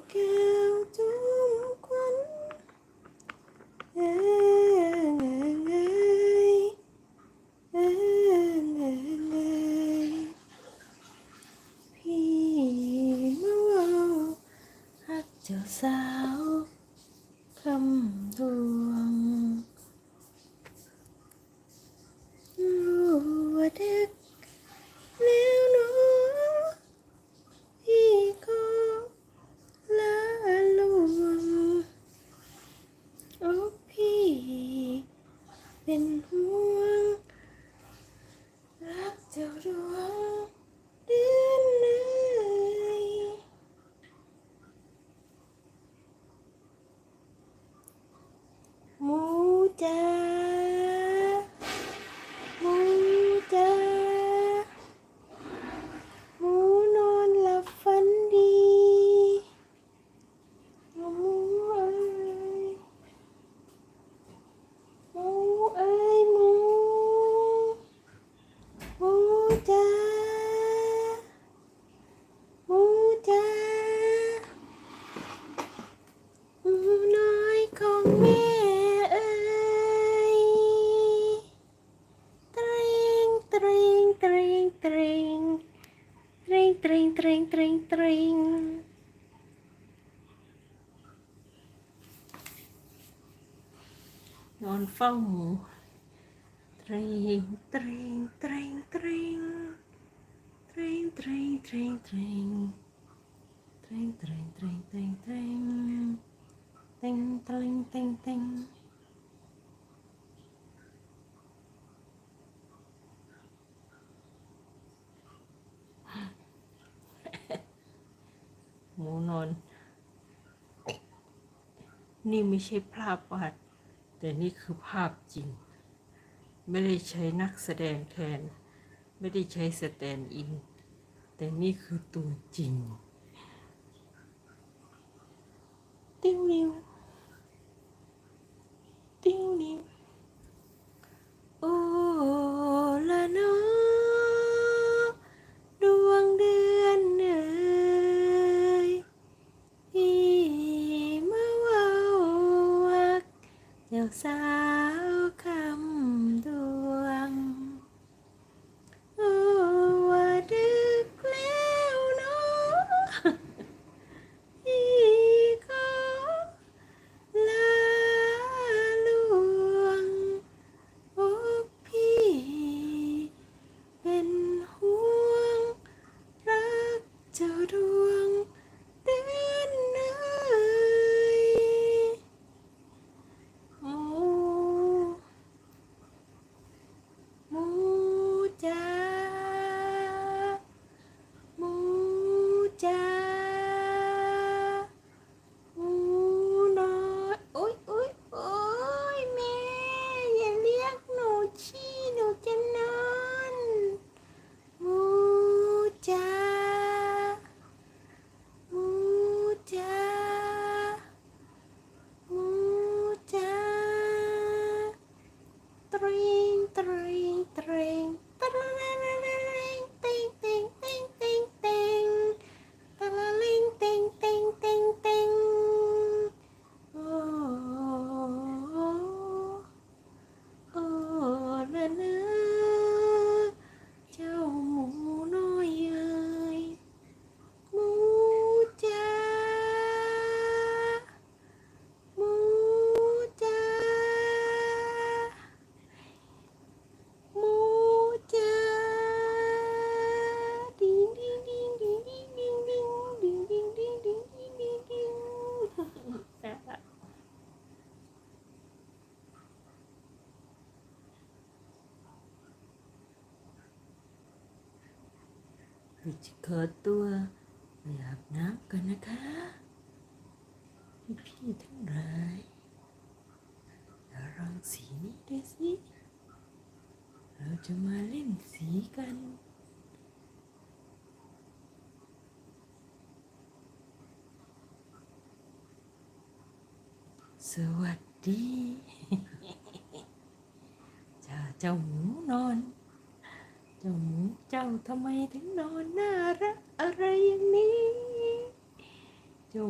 กแก้วจุ้มควันเอ้ยเอ้ยพี่มาว่าฮักเจ้าสาวคำดวง รู้ว่าเด็กแล้วเน้องพี่ก็ละลวงโอ้พี่ เป็นห่วง รักเจ้าดวงเดือนเลยหมูจ้า หมูจ้าหมูนอนหลับฝันดีหมูเอ้ยหมูเอ้ยหมูหมูจ้าหมูจ้าหมูน้อยของแม่เอ้ย ตริงตริง ตริงตริงตริงตริงตริงตริงตริงนอนเฝ้ นี่ไม่ใช่ภาพวาด แต่นี่คือภาพจริง ไม่ได้ใช้นักแสดงแทน ไม่ได้ใช้สแตนอิน แต่นี่คือตัวจริง ติ้วนิวติ้วนิว Salam. three. วิจะขอตัวไปอาบน้ำกันนะคะพี่พี่ๆทั้งหลายอย่าลองสีนี้ด้วยสิ เราจะมาเล่นสีกันสวัสดีจ้าเจ้าหมูนอน จ้าหมูเจ้าทำไมถึงนอนน่ารักอะไรอย่างนี้เจ้า